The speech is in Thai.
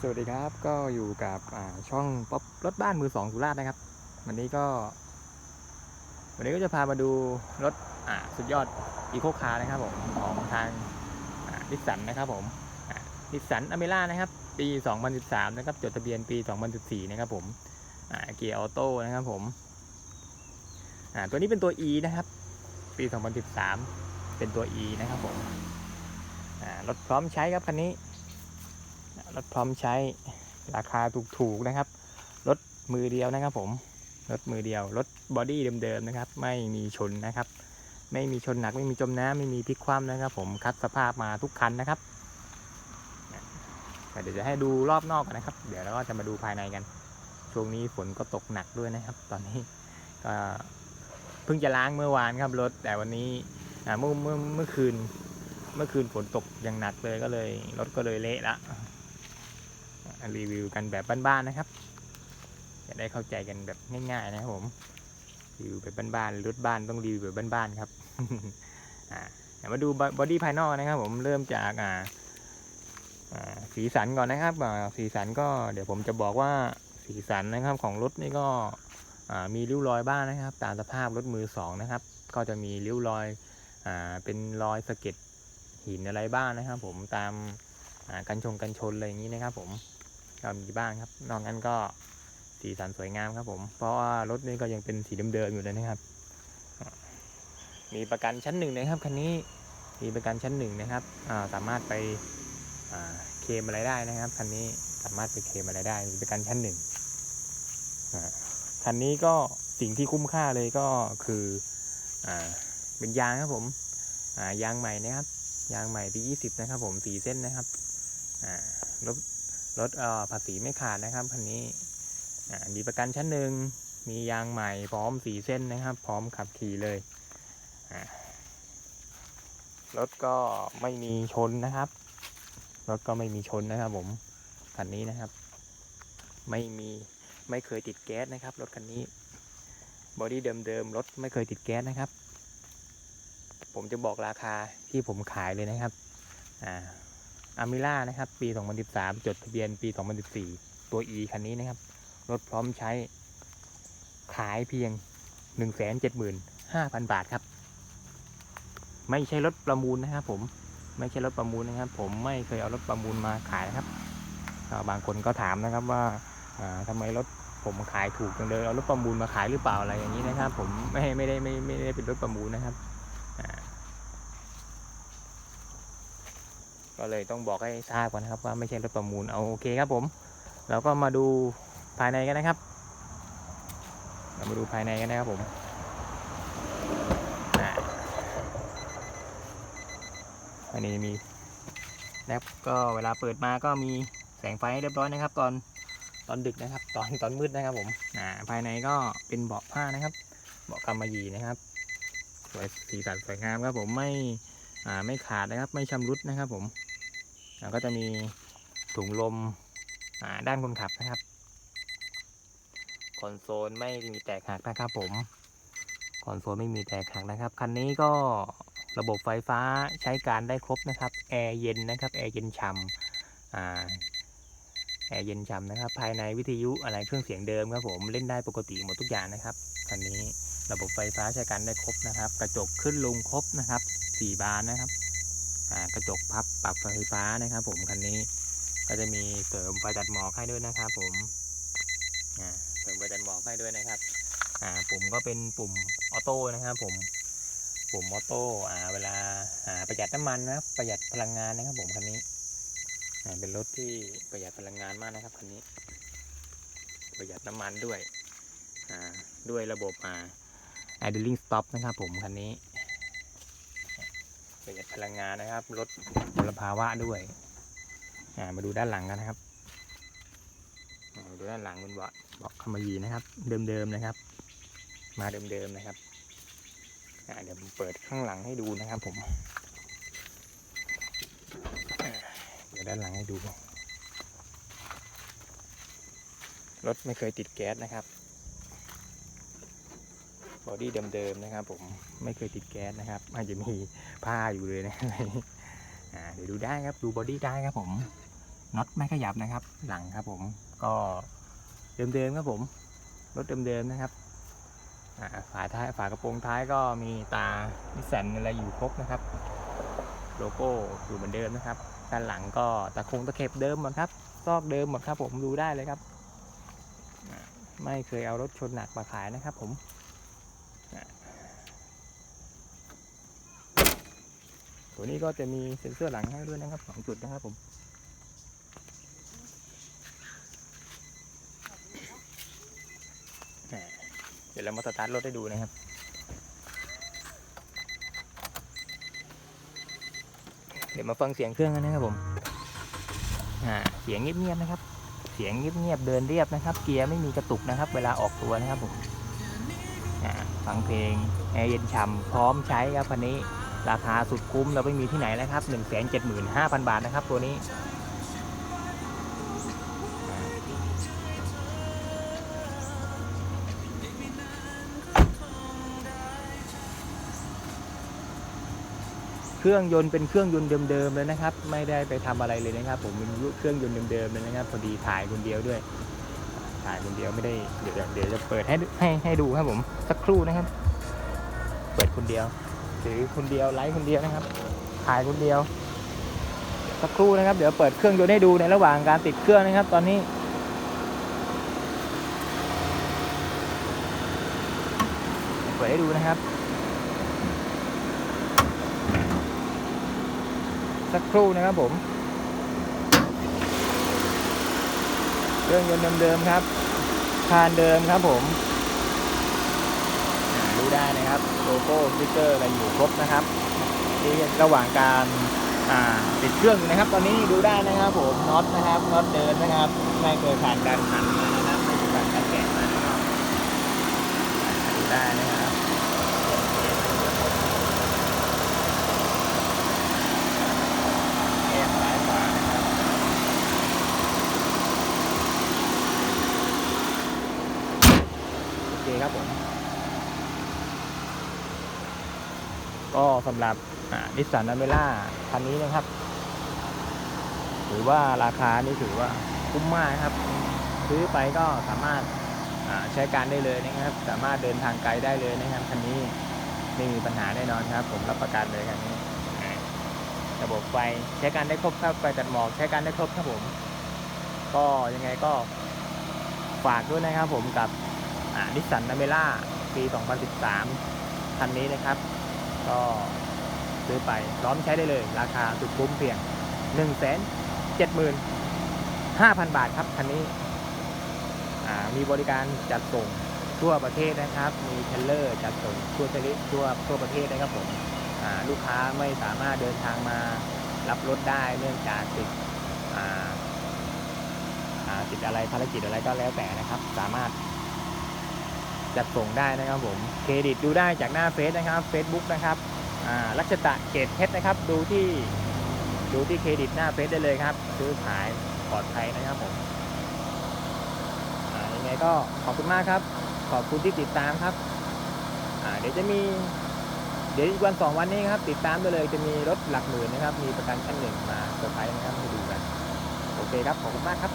สวัสดีครับก็อยู่กับช่องป๊อปรถบ้านมือสองสุราษฎร์นะครับ วันนี้ก็ วันนี้ก็จะพามาดูรถสุดยอดอีโคคาร์นะครับผมของทางดิสสันนะครับผมดิสสันอเมร่านะครับ ปี 2013 นะครับ จดทะเบียนปี 2014 นะครับผมเกียร์ออโต้นะครับผมตัวนี้เป็นตัว E นะครับ ปี 2013 เป็นตัว E นะครับผมรถพร้อมใช้ครับคันนี้ รถพร้อมใช้ราคาถูกๆนะครับ รถมือเดียวนะครับผม รถมือเดียว รถบอดี้เดิมๆนะครับ ไม่มีชนนะครับ ไม่มีชนหนัก ไม่มีจมน้ำไม่มีพลิกคว่ำนะครับ ผมคัดสภาพมาทุกคันนะครับ เดี๋ยวจะให้ดูรอบนอกกันนะครับ เดี๋ยวเราก็จะมาดูภายในกัน ช่วงนี้ฝนก็ตกหนักด้วยนะครับ ตอนนี้ก็เพิ่งจะล้างเมื่อวานครับรถ แต่วันนี้เมื่อเมื่อเมื่อคืน เมื่อคืนฝนตกอย่างหนักเลยก็เลยรถก็เลยเละละ รีวิวกันแบบบ้านๆนะครับ จะได้เข้าใจกันแบบง่าย ๆ นะครับผมรีวิวแบบบ้านๆรถบ้านต้องรีวิวแบบบ้านๆครับอ่าเดี๋ยวมาดูบอดี้ภายนอกนะครับ ผมเริ่มจากอ่าสีสันก่อนนะครับสีสันก็เดี๋ยวผมจะบอกว่าสีสันนะครับของรถนี่ก็มีริ้วรอยบ้างนะครับ ตามสภาพรถมือสองนะครับ ก็จะมีริ้วรอยอเป็นรอยสะเก็ดหินอะไรบ้างนะครับ ผมตามอ่ากันชงกันชนอะไรอย่างนี้นะครับ ผม ก็มีบ้างครับ นอกนั้นก็สีสันสวยงามครับผม เพราะว่ารถนี้ก็ยังเป็นสีเดิมๆอยู่เลยนะครับ มีประกันชั้นหนึ่งนะครับคันนี้มีประกันชั้นหนึ่งนะครับสามารถไปเคลมอะไรได้นะครับคันนี้สามารถไปเคลมอะไรได้มีประกันชั้นหนึ่งคันนี้ก็สิ่งที่คุ้มค่าเลยก็คืออเป็นยางครับผมยางใหม่นะครับยางใหม่ปี20นะครับผมสีเส้นนะครับรถ รถภาษีไม่ขาดนะครับคันนี้มีประกันชั้นหนึ่งมียางใหม่พร้อมสีเส้นนะครับ พร้อมขับขี่เลยรถก็ไม่มีชนนะครับรถก็ไม่มีชนนะครับ ผมคันนี้นะครับ ไม่มีไม่เคยติดแก๊สนะครับรถคันนี้บอดี้เดิมๆรถไม่เคยติดแก๊สนะครับ ผมจะบอกราคาที่ผมขายเลยนะครับ อ่า อามิล่านะครับ ปี 2013 จดทะเบียนปี 2014 ตัว E คันนี้นะครับ รถพร้อมใช้ ขายเพียง 175,000 บาทครับ ไม่ใช่รถประมูลนะครับผม ไม่ใช่รถประมูลนะครับ ผมไม่เคยเอารถประมูลมาขายนะครับ บางคนก็ถามนะครับว่าอ่าทำไมรถผมขายถูกจังเลยเอารถประมูลมาขายหรือเปล่าอะไรอย่างนี้นะครับ ผมไม่ไม่ได้ไม่ไม่ได้เป็นรถประมูลนะครับอ่า ก็เลยต้องบอกให้ทราบก่อนนะครับ ว่าไม่ใช่รถประมูลเอาโอเคครับผม เราก็มาดูภายในกันนะครับ เรามาดูภายในกันนะครับผมอันนี้มีนะครับก็เวลาเปิดมาก็มีแสงไฟให้เรียบร้อยนะครับ ตอนตอนดึกนะครับ ตอนตอนมืดนะครับผมอ่าภายในก็เป็นเบาะผ้านะครับ เบาะกำมะหยี่นะครับสวยสีสันสวยงามครับผมไม่อ่าไม่ขาดนะครับ ไม่ชำรุดนะครับผม แล้วก็จะมีถุงลมด้านคนขับนะครับ คอนโซลไม่มีแตกหักนะครับผม คอนโซลไม่มีแตกหักนะครับ คันนี้ก็ระบบไฟฟ้าใช้การได้ครบนะครับ แอร์เย็นนะครับ แอร์เย็นฉ่ำแอร์เย็นฉ่ำนะครับ ภายในวิทยุอะไรเครื่องเสียงเดิมครับผม เล่นได้ปกติหมดทุกอย่างนะครับ คันนี้ระบบไฟฟ้าใช้การได้ครบนะครับ กระจกขึ้นลงครบนะครับสี่บานนะครับ กระจกพับปรับไฟฟ้านะครับ ผมคันนี้ก็จะมีเสริมไฟตัดหมอกให้ด้วยนะครับ ผมเสริมไฟตัดหมอกให้ด้วยนะครับปุ่มก็เป็นปุ่มออโต้นะครับ ผมปุ่มออโต้เวลาประหยัดน้ำมันนะครับประหยัดพลังงานนะครับ ผมคันนี้เป็นรถที่ประหยัดพลังงานมากนะครับคันนี้ ประหยัดน้ำมันด้วยด้วยระบบอ่า idling stop นะครับผมคันนี้ ประหยัดพลังงานนะครับลดมลภาวะด้วยมาดูด้านหลังกันนะครับดูด้านหลังบนเบาะเบาะขมยีนะครับ เดิมๆนะครับ มาเดิมๆนะครับเดี๋ยวผมเปิดข้างหลังให้ดูนะครับ ผมเดี๋ยวด้านหลังให้ดูรถไม่เคยติดแก๊สนะครับ บอดี้เดิมๆนะครับ ผมไม่เคยติดแก๊สนะครับอาจจะมีผ้าอยู่เลยนะอ่าเดี๋ยวดูได้ครับดูบอดี้ได้ครับผมน็อตไม่ขยับนะครับ หลังครับ ผมก็เดิมๆครับผมรถเดิมๆนะครับฝาท้ายฝากระโปรงท้ายก็มีตานิสันอะไรอยู่ครบนะครับ โลโก้อยู่เหมือนเดิมนะครับด้านหลังก็ตะคงตะเข็บเดิมหมดครับซอกเดิมหมดครับ ผมดูได้เลยครับ ไม่เคยเอารถชนหนักมาขายนะครับผมอ่า ตัวนี้ก็จะมีเซ็นเซอร์หลังให้ด้วยนะครับสองจุดนะครับผมเดี๋ยวเรามาสตาร์ทรถให้ดูนะครับเดี๋ยวมาฟังเสียงเครื่องกันนะครับผมเสียงเงียบๆนะครับ เสียงเงียบๆเดินเรียบนะครับ เกียร์ไม่มีกระตุกนะครับ เวลาออกตัวนะครับผมฟังเพลงแอร์เย็นฉ่ำพร้อมใช้ครับคันนี้ ราคาสุดคุ้มเราไม่มีที่ไหนนะครับ 1 7 5 0 0 0 บาทนะครับ ตัวนี้เครื่องยนต์เป็นเครื่องยนต์เดิมๆเลยนะครับ ไม่ได้ไปทำอะไรเลยนะครับ ผมเป็นเครื่องยนต์เดิมๆเลยนะครับพอดีถ่ายคนเดียวด้วย ถ่ายคนเดียวไม่ได้เดี๋ยวเดี๋ยวจะเปิดให้ให้ให้ดูครับผมสักครู่นะครับ เปิดคนเดียว ถือคนเดียวไลฟ์คนเดียวนะครับถ่ายคนเดียว สักครู่นะครับ เดี๋ยวเปิดเครื่องยนต์ให้ดูในระหว่างการติดเครื่องนะครับ ตอนนี้เปิดให้ดูนะครับ สักครู่นะครับผมเครื่องยนต์เดิมๆครับคานเดิมครับผม ได้นะครับโลโก้สติ๊กเกอร์อะไรอยู่ครบนะครับที่ระหว่างการติดเครื่องนะครับ ตอนนี้ดูได้นะครับผมน็อตนะครับน็อตเดินนะครับไม่เคยผ่านการหันมานะครับไม่เคยผ่านการแกะมานะครับดูได้นะครับแอบซ้ายขวานะครับโอเคครับผม ก็สำหรับนิสสันอเมร่าคันนี้นะครับ ถือว่าราคานี่ถือว่าคุ้มมากครับ ซื้อไปก็สามารถใช้การได้เลยนะครับ สามารถเดินทางไกลได้เลยนะครับคันนี้ไม่มีปัญหาแน่นอนครับ ผมรับประกันเลยคันนี้ ระบบไฟใช้การได้ครบครับไฟตัดหมอกใช้การได้ครบครับผม ก็ยังไงก็ฝากด้วยนะครับผมกับนิสสันนาเมล่าปี 2013 คันนี้นะครับ ก็ซื้อไปพร้อมใช้ได้เลย ราคาสุดคุ้มเพียง 1 7 5 0 0 0 บาทครับคันนี้มีบริการจัดส่งทั่วประเทศนะครับ มีเทรลเลอร์จัดส่งทั่วประเทศทั่วทั่วประเทศนะครับผมลูกค้าไม่สามารถเดินทางมารับรถได้เนื่องจากติดติดอะไรภารกิจอะไรก็แล้วแต่นะครับ สามารถ จัดส่งได้นะครับผมเครดิตดูได้จากหน้าเฟซนะครับ Facebook นะครับอ่ารัชตะเกตเพชรนะครับ ดูที่ดูที่เครดิตหน้าเฟซได้เลยครับ ซื้อขายปลอดภัยนะครับผมยังไงก็ขอบคุณมากครับ ขอบคุณที่ติดตามครับเดี๋ยวจะมี เดี๋ยวอีกวันสองวันนี้ครับ ติดตามได้เลยจะมีรถหลักหมื่นนะครับ มีประกันชั้นหนึ่งมาเซอร์ไพรส์นะครับให้ดูกัน โอเคครับ ขอบคุณมากครับ